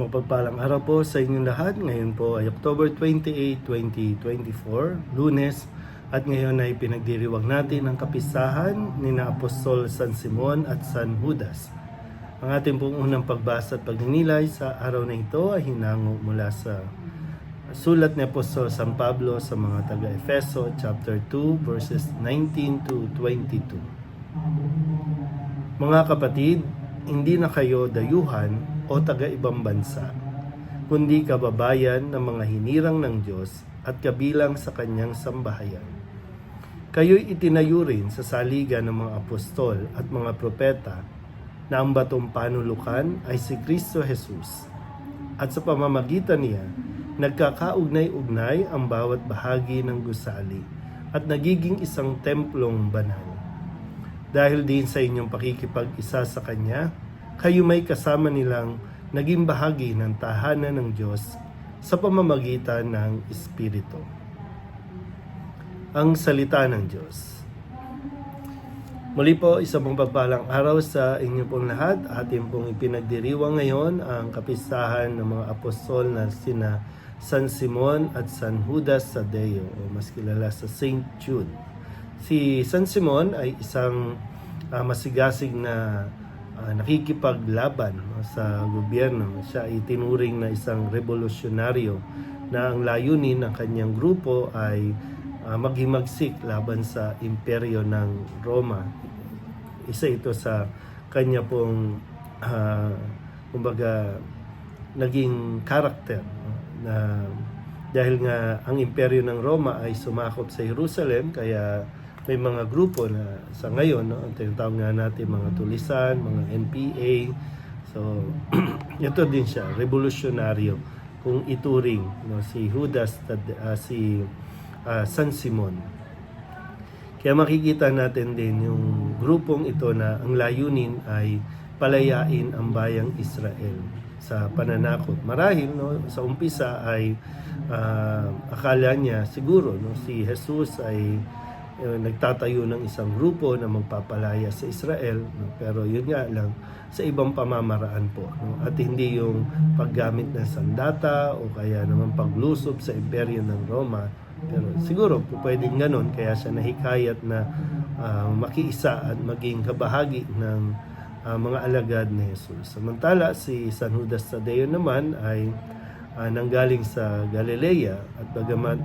Mapagpalang araw po sa inyong lahat. Ngayon po ay October 28, 2024, lunes. At ngayon ay pinagdiriwag natin ang kapisahan ni na Apostol San Simon at San Judas. Ang ating pong unang pagbasa at pagninilay sa araw na ito ay hinango mula sa sulat ni Apostol San Pablo sa mga taga-Efeso chapter 2 verses 19 to 22. Mga kapatid, hindi na kayo dayuhan o taga-ibang bansa, kundi kababayan ng mga hinirang ng Diyos at kabilang sa kanyang sambahayan. Kayo'y itinayo rin sa saligan ng mga apostol at mga propeta na ang batong panulukan ay si Kristo Jesus. At sa pamamagitan niya, nagkakaugnay-ugnay ang bawat bahagi ng gusali at nagiging isang templong banal. Dahil din sa inyong pakikipag-isa sa Kanya, kayo may kasama nilang naging bahagi ng tahanan ng Diyos sa pamamagitan ng Espiritu. Ang Salita ng Diyos. Muli po, isang pong pagpalang araw sa inyo pong lahat. Atin pong ipinagdiriwang ngayon ang kapistahan ng mga apostol na sina San Simon at San Judas Tadeo o mas kilala sa Saint Jude. Si San Simon ay isang ah, masigasig na ah, nakikipaglaban sa gobyerno. Siya ay tinuring na isang revolusyonaryo na ang layunin ng kanyang grupo ay ah, maghimagsik laban sa imperyo ng Roma. Isa ito sa kanya pong ah, kumbaga naging karakter na dahil nga ang imperyo ng Roma ay sumakop sa Jerusalem kaya may mga grupo na sa ngayon no tinatawag nga natin mga tulisan, mga NPA. So ito din siya, revolusyonaryo kung ituring no si Judas Tad- ah, si ah, San Simon. Kaya makikita natin din yung grupong ito na ang layunin ay palayain ang bayang Israel sa pananakot. Marahil no, sa umpisa ay ah, akala niya siguro no, si Jesus ay nagtatayo ng isang grupo na magpapalaya sa Israel no, pero yun nga lang sa ibang pamamaraan po no, at hindi yung paggamit ng sandata o kaya naman paglusob sa imperyo ng Roma. Pero siguro pwedeng ganun kaya siya nahikayat na ah, makiisa at maging kabahagi ng ah, mga alagad ni Jesus. Samantala si San Judas Tadeo naman ay ah, nanggaling sa Galilea at bagamat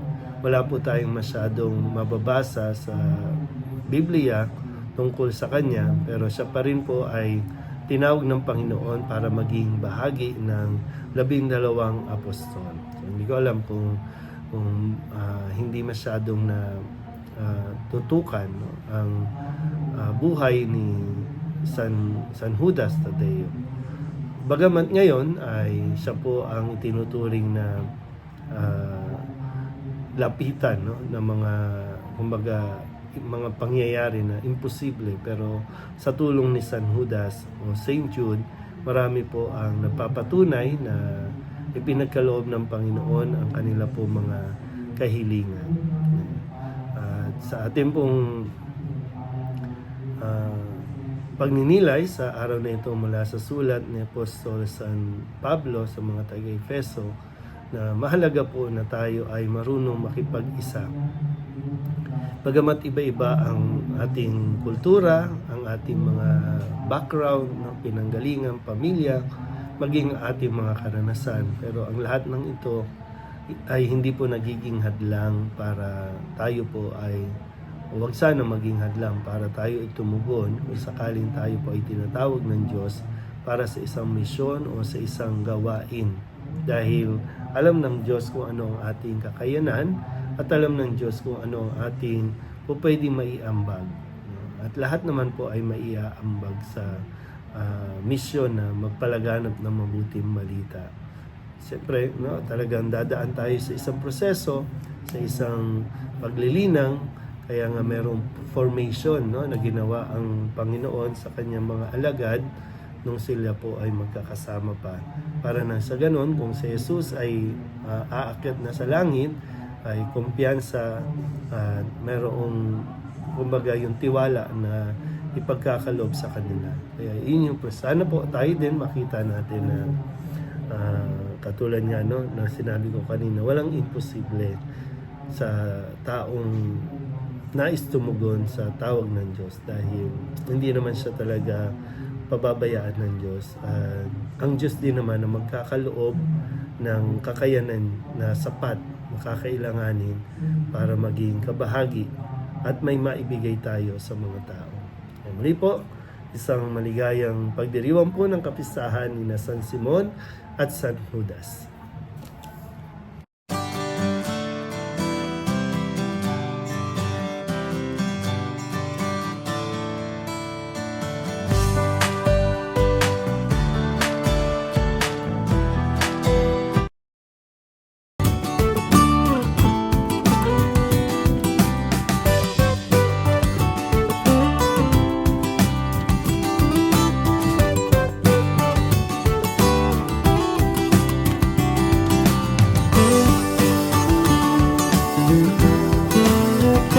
wala po tayong masyadong mababasa sa Biblia tungkol sa kanya pero siya pa rin po ay tinawag ng Panginoon para maging bahagi ng labing dalawang apostol. So, hindi ko alam kung kung ah, hindi masyadong na ah, tutukan no, ang ah, buhay ni San San Judas Tadeo. Bagamat ngayon ay siya po ang itinuturing na ah, lapitan no ng mga kumbaga mga pangyayari na imposible pero sa tulong ni San Judas o Saint Jude marami po ang napapatunay na ipinagkaloob ng Panginoon ang kanila po mga kahilingan. At sa ating pong ah, pagninilay sa araw na ito mula sa sulat ni Apostol San Pablo sa mga taga-Efeso na mahalaga po na tayo ay marunong makipag-isa. Bagamat iba-iba ang ating kultura, ang ating mga background, no, pinanggalingan, pamilya, maging ating mga karanasan. Pero ang lahat ng ito ay hindi po nagiging hadlang para tayo po ay o wag sana maging hadlang para tayo ay tumugon kung sakaling tayo po ay tinatawag ng Diyos para sa isang misyon o sa isang gawain. Dahil alam ng Diyos kung ano ang ating kakayanan at alam ng Diyos kung ano ang ating po pwedeng maiambag. At lahat naman po ay maiaambag sa ah, misyon na magpalaganap ng mabuting malita. Siyempre, no, talagang dadaan tayo sa isang proseso, sa isang paglilinang, kaya nga merong formation no, na ginawa ang Panginoon sa kanyang mga alagad nung sila po ay magkakasama pa. Para na sa ganon, kung si Jesus ay ah, aakyat na sa langit, ay kumpiyansa at merong kumbaga yung tiwala na ipagkakalob sa kanila. Kaya yun yung sana po tayo din makita natin na Ah, katulad nga no, na sinabi ko kanina, walang imposible sa taong nais tumugon sa tawag ng Diyos dahil hindi naman siya talaga pababayaan ng Diyos. At ang Diyos din naman na magkakaloob ng kakayanan na sapat, makakailanganin para maging kabahagi at may maibigay tayo sa mga tao. Ay, muli po, isang maligayang pagdiriwang po ng kapistahan ni na San Simon at San Judas.